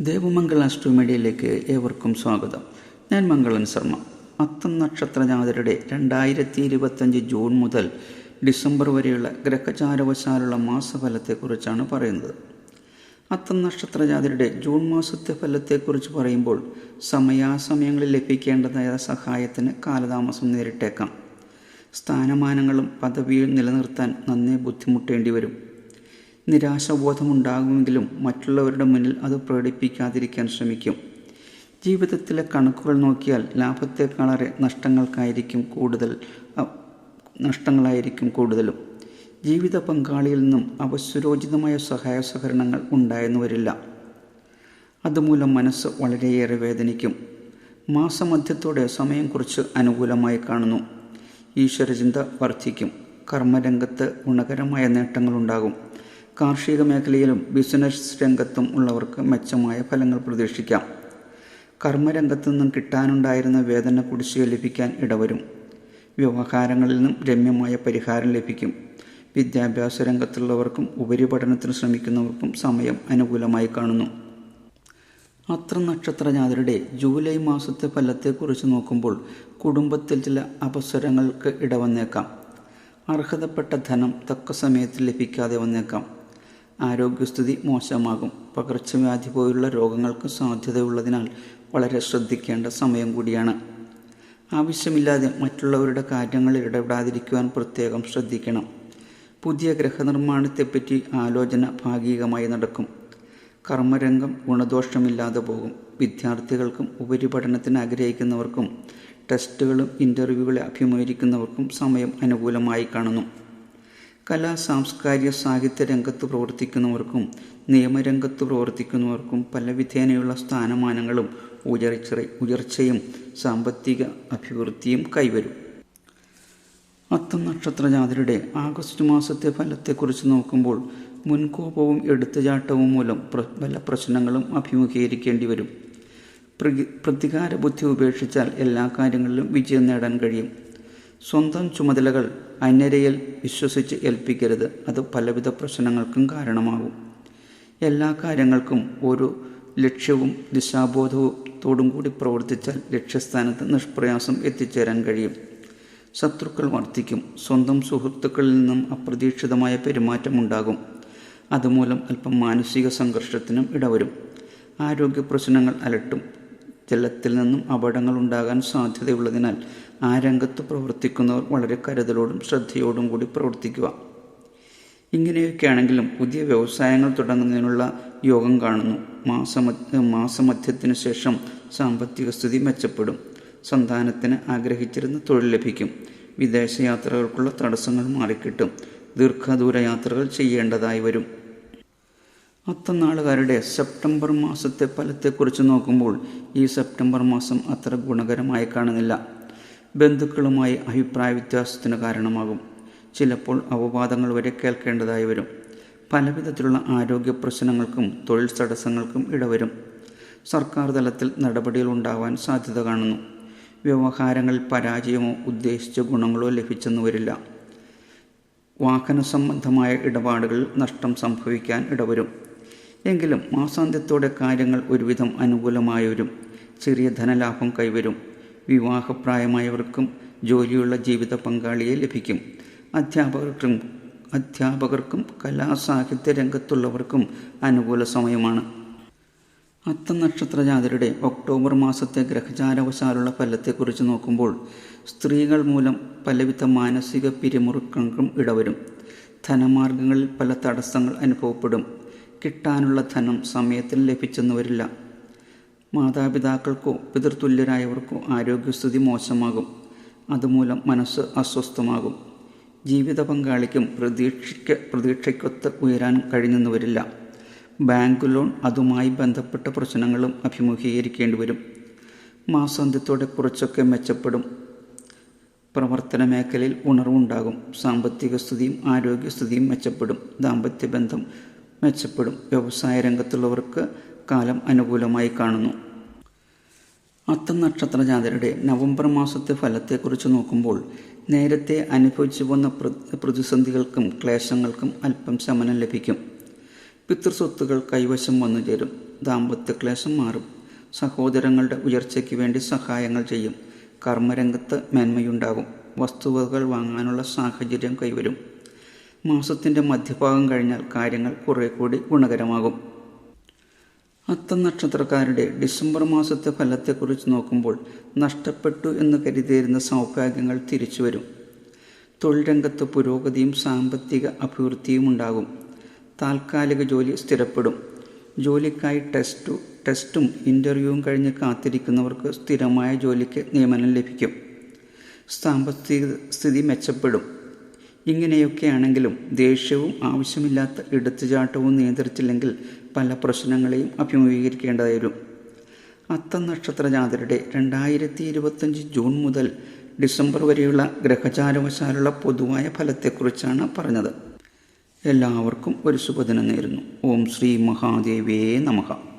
ദേവമംഗള അസ്ട്രോമീഡിയയിലേക്ക് ഏവർക്കും സ്വാഗതം. ഞാൻ മംഗളൻ ശർമ്മ. അത്തം നക്ഷത്ര ജാതരുടെ രണ്ടായിരത്തി ഇരുപത്തഞ്ച് ജൂൺ മുതൽ ഡിസംബർ വരെയുള്ള ഗ്രഹചാരവശാലുള്ള മാസഫലത്തെക്കുറിച്ചാണ് പറയുന്നത്. അത്തം നക്ഷത്ര ജാതരുടെ ജൂൺ മാസത്തെ ഫലത്തെക്കുറിച്ച് പറയുമ്പോൾ സമയാസമയങ്ങളിൽ ലഭിക്കേണ്ടതായ സഹായത്തിന് കാലതാമസം നേരിട്ടേക്കാം. സ്ഥാനമാനങ്ങളും പദവിയും നിലനിർത്താൻ നന്നേ ബുദ്ധിമുട്ടേണ്ടി വരും. നിരാശബോധമുണ്ടാകുമെങ്കിലും മറ്റുള്ളവരുടെ മുന്നിൽ അത് പ്രകടിപ്പിക്കാതിരിക്കാൻ ശ്രമിക്കും. ജീവിതത്തിലെ കണക്കുകൾ നോക്കിയാൽ ലാഭത്തെക്കാളേറെ നഷ്ടങ്ങൾക്കായിരിക്കും കൂടുതൽ നഷ്ടങ്ങളായിരിക്കും കൂടുതലും. ജീവിത പങ്കാളിയിൽ നിന്നും അവസുരോചിതമായ സഹായ സഹകരണങ്ങൾ ഉണ്ടായെന്ന് വരില്ല അതുമൂലം മനസ്സ് വളരെയേറെ വേദനിക്കും. മാസമധ്യത്തോടെ സമയം കുറിച്ച് അനുകൂലമായി കാണുന്നു. ഈശ്വരചിന്ത വർദ്ധിക്കും. കർമ്മരംഗത്ത് ഗുണകരമായ നേട്ടങ്ങളുണ്ടാകും. കാർഷിക മേഖലയിലും ബിസിനസ് രംഗത്തും ഉള്ളവർക്ക് മെച്ചമായ ഫലങ്ങൾ പ്രതീക്ഷിക്കാം. കർമ്മരംഗത്തു നിന്നും കിട്ടാനുണ്ടായിരുന്ന വേതന കുടിശ്ശിക ലഭിക്കാൻ ഇടവരും. വ്യവഹാരങ്ങളിൽ നിന്നും രമ്യമായ പരിഹാരം ലഭിക്കും. വിദ്യാഭ്യാസ രംഗത്തുള്ളവർക്കും ഉപരിപഠനത്തിന് ശ്രമിക്കുന്നവർക്കും സമയം അനുകൂലമായി കാണുന്നു. അത്ര നക്ഷത്ര ജാതരുടെ ജൂലൈ മാസത്തെ ഫലത്തെക്കുറിച്ച് നോക്കുമ്പോൾ കുടുംബത്തിൽ ചില അവസരങ്ങൾക്ക് ഇടവന്നേക്കാം. അർഹതപ്പെട്ട ധനം തക്ക സമയത്ത് ലഭിക്കാതെ വന്നേക്കാം. ആരോഗ്യസ്ഥിതി മോശമാകും. പകർച്ചവ്യാധി പോലുള്ള രോഗങ്ങൾക്ക് സാധ്യതയുള്ളതിനാൽ വളരെ ശ്രദ്ധിക്കേണ്ട സമയം കൂടിയാണ്. ആവശ്യമില്ലാതെ മറ്റുള്ളവരുടെ കാര്യങ്ങളിൽ ഇടപെടാതിരിക്കുവാൻ പ്രത്യേകം ശ്രദ്ധിക്കണം. പുതിയ ഗ്രഹനിർമ്മാണത്തെപ്പറ്റി ആലോചന ഭാഗികമായി നടക്കും. കർമ്മരംഗം ഗുണദോഷമില്ലാതെ പോകും. വിദ്യാർത്ഥികൾക്കും ഉപരിപഠനത്തിന് ആഗ്രഹിക്കുന്നവർക്കും ടെസ്റ്റുകളും ഇന്റർവ്യൂകളെ അഭിമുഖീകരിക്കുന്നവർക്കും സമയം അനുകൂലമായി കാണുന്നു. കലാ സാംസ്കാരിക സാഹിത്യ രംഗത്ത് പ്രവർത്തിക്കുന്നവർക്കും നിയമരംഗത്ത് പ്രവർത്തിക്കുന്നവർക്കും പലവിധേനയുള്ള സ്ഥാനമാനങ്ങളും ഉയർച്ച ഉയർച്ചയും സാമ്പത്തിക അഭിവൃദ്ധിയും കൈവരും. അത്തം നക്ഷത്ര ജാതരുടെ ആഗസ്റ്റ് മാസത്തെ ഫലത്തെക്കുറിച്ച് നോക്കുമ്പോൾ മുൻകോപവും എടുത്തുചാട്ടവും മൂലം പല പ്രശ്നങ്ങളും അഭിമുഖീകരിക്കേണ്ടി വരും. പ്രതികാര ബുദ്ധി ഉപേക്ഷിച്ചാൽ എല്ലാ കാര്യങ്ങളിലും വിജയം നേടാൻ കഴിയും. സ്വന്തം ചുമതലകൾ അന്യരയിൽ വിശ്വസിച്ച് ഏൽപ്പിക്കരുത്. അത് പലവിധ പ്രശ്നങ്ങൾക്കും കാരണമാകും. എല്ലാ കാര്യങ്ങൾക്കും ഒരു ലക്ഷ്യവും ദിശാബോധത്തോടും കൂടി പ്രവർത്തിച്ചാൽ ലക്ഷ്യസ്ഥാനത്ത് നിഷ്പ്രയാസം എത്തിച്ചേരാൻ കഴിയും. ശത്രുക്കൾ വർദ്ധിക്കും. സ്വന്തം സുഹൃത്തുക്കളിൽ നിന്നും അപ്രതീക്ഷിതമായ പെരുമാറ്റമുണ്ടാകും അതുമൂലം അല്പം മാനസിക സംഘർഷത്തിനും ഇടവരും. ആരോഗ്യ പ്രശ്നങ്ങൾ അലട്ടും. ജലത്തിൽ നിന്നും അപകടങ്ങൾ ഉണ്ടാകാൻ സാധ്യതയുള്ളതിനാൽ ആ രംഗത്ത് പ്രവർത്തിക്കുന്നവർ വളരെ കരുതലോടും ശ്രദ്ധയോടും കൂടി പ്രവർത്തിക്കുക. ഇങ്ങനെയൊക്കെയാണെങ്കിലും പുതിയ വ്യവസായങ്ങൾ തുടങ്ങുന്നതിനുള്ള യോഗം കാണുന്നു. മാസമധ്യ മാസമധ്യത്തിന് ശേഷം സാമ്പത്തിക സ്ഥിതി മെച്ചപ്പെടും. സന്താനത്തിന് ആഗ്രഹിച്ചിരുന്ന തൊഴിൽ ലഭിക്കും. വിദേശയാത്രകൾക്കുള്ള തടസ്സങ്ങൾ മാറിക്കിട്ടും. ദീർഘദൂര യാത്രകൾ ചെയ്യേണ്ടതായി വരും. അത്തനാളുകാരുടെ സെപ്റ്റംബർ മാസത്തെ ഫലത്തെക്കുറിച്ച് നോക്കുമ്പോൾ ഈ സെപ്റ്റംബർ മാസം അത്ര ഗുണകരമായി കാണുന്നില്ല. ബന്ധുക്കളുമായി അഭിപ്രായ വ്യത്യാസത്തിന് കാരണമാകും. ചിലപ്പോൾ അപവാദങ്ങൾ വരെ കേൾക്കേണ്ടതായി വരും. പലവിധത്തിലുള്ള ആരോഗ്യ പ്രശ്നങ്ങൾക്കും തൊഴിൽ തടസ്സങ്ങൾക്കും ഇടവരും. സർക്കാർ തലത്തിൽ നടപടികൾ ഉണ്ടാവാൻ സാധ്യത കാണുന്നു. വ്യവഹാരങ്ങളിൽ പരാജയമോ ഉദ്ദേശിച്ച ഗുണങ്ങളോ ലഭിച്ചെന്നു വരില്ല. വാഹന സംബന്ധമായ ഇടപാടുകളിൽ നഷ്ടം സംഭവിക്കാൻ ഇടവരും. എങ്കിലും മാസാന്ത്യത്തോടെ കാര്യങ്ങൾ ഒരുവിധം അനുകൂലമായവരും ചെറിയ ധനലാഭം കൈവരും. വിവാഹപ്രായമായവർക്കും ജോലിയുള്ള ജീവിത പങ്കാളിയെ ലഭിക്കും. അധ്യാപകർക്കും അധ്യാപകർക്കും കലാസാഹിത്യ രംഗത്തുള്ളവർക്കും അനുകൂല സമയമാണ്. അത്തം നക്ഷത്ര ജാതരുടെ ഒക്ടോബർ മാസത്തെ ഗ്രഹചാരവശാലുള്ള ഫലത്തെക്കുറിച്ച് നോക്കുമ്പോൾ സ്ത്രീകൾ മൂലം പലവിധ മാനസിക പിരിമുറുക്കങ്ങൾക്കും ഇടവരും. ധനമാർഗങ്ങളിൽ പല തടസ്സങ്ങൾ അനുഭവപ്പെടും. കിട്ടാനുള്ള ധനം സമയത്തിന് ലഭിച്ചെന്ന് വരില്ല മാതാപിതാക്കൾക്കോ പിതൃതുല്യരായവർക്കോ ആരോഗ്യസ്ഥിതി മോശമാകും. അതുമൂലം മനസ്സ് അസ്വസ്ഥമാകും. ജീവിത പങ്കാളിക്കും പ്രതീക്ഷിക്ക പ്രതീക്ഷയ്ക്കൊത്ത് ഉയരാൻ കഴിഞ്ഞെന്ന് വരില്ല ബാങ്ക് ലോൺ അതുമായി ബന്ധപ്പെട്ട പ്രശ്നങ്ങളും അഭിമുഖീകരിക്കേണ്ടി വരും മാസാന്ത്യത്തോടെ കുറച്ചൊക്കെ മെച്ചപ്പെടും. പ്രവർത്തന മേഖലയിൽ ഉണർവുണ്ടാകും. സാമ്പത്തിക സ്ഥിതിയും ആരോഗ്യസ്ഥിതിയും മെച്ചപ്പെടും. ദാമ്പത്യ ബന്ധം മെച്ചപ്പെടും. വ്യവസായ രംഗത്തുള്ളവർക്ക് കാലം അനുകൂലമായി കാണുന്നു. അത്തം നക്ഷത്ര ജാതരുടെ നവംബർ മാസത്തെ ഫലത്തെക്കുറിച്ച് നോക്കുമ്പോൾ നേരത്തെ അനുഭവിച്ചു വന്ന പ്രതിസന്ധികൾക്കും ക്ലേശങ്ങൾക്കും അല്പം ശമനം ലഭിക്കും. പിതൃസ്വത്തുകൾ കൈവശം വന്നു ചേരും. ദാമ്പത്യക്ലേശം മാറും. സഹോദരങ്ങളുടെ ഉയർച്ചയ്ക്ക് വേണ്ടി സഹായങ്ങൾ ചെയ്യും. കർമ്മരംഗത്ത് മേന്മയുണ്ടാകും. വസ്തുവകൾ വാങ്ങാനുള്ള സാഹചര്യം കൈവരും. മാസത്തിന്റെ മധ്യഭാഗം കഴിഞ്ഞാൽ കാര്യങ്ങൾ കുറെ കൂടി ഗുണകരമാകും. അത്തം നക്ഷത്രക്കാരുടെ ഡിസംബർ മാസത്തെ ഫലത്തെക്കുറിച്ച് നോക്കുമ്പോൾ നഷ്ടപ്പെട്ടു എന്ന് കരുതിയിരുന്ന സൗഭാഗ്യങ്ങൾ തിരിച്ചു വരും. തൊഴിൽ രംഗത്ത് പുരോഗതിയും സാമ്പത്തിക അഭിവൃദ്ധിയും ഉണ്ടാകും. താൽക്കാലിക ജോലി സ്ഥിരപ്പെടും. ജോലിക്കായി ടെസ്റ്റു ടെസ്റ്റും ഇന്റർവ്യൂവും കഴിഞ്ഞ് കാത്തിരിക്കുന്നവർക്ക് സ്ഥിരമായ ജോലിക്ക് നിയമനം ലഭിക്കും. സാമ്പത്തിക സ്ഥിതി മെച്ചപ്പെടും. ഇങ്ങനെയൊക്കെയാണെങ്കിലും ദേഷ്യവും ആവശ്യമില്ലാത്ത എടുത്തുചാട്ടവും നിയന്ത്രിച്ചില്ലെങ്കിൽ പല പ്രശ്നങ്ങളെയും അഭിമുഖീകരിക്കേണ്ടതായി വരും അത്തം നക്ഷത്ര ജാതരുടെ രണ്ടായിരത്തി ഇരുപത്തഞ്ച് ജൂൺ മുതൽ ഡിസംബർ വരെയുള്ള ഗ്രഹചാരവശാലുള്ള പൊതുവായ ഫലത്തെക്കുറിച്ചാണ് പറഞ്ഞത്. എല്ലാവർക്കും ഒരു ശുഭദിനം നേരുന്നു. ഓം ശ്രീ മഹാദേവേ നമഃ.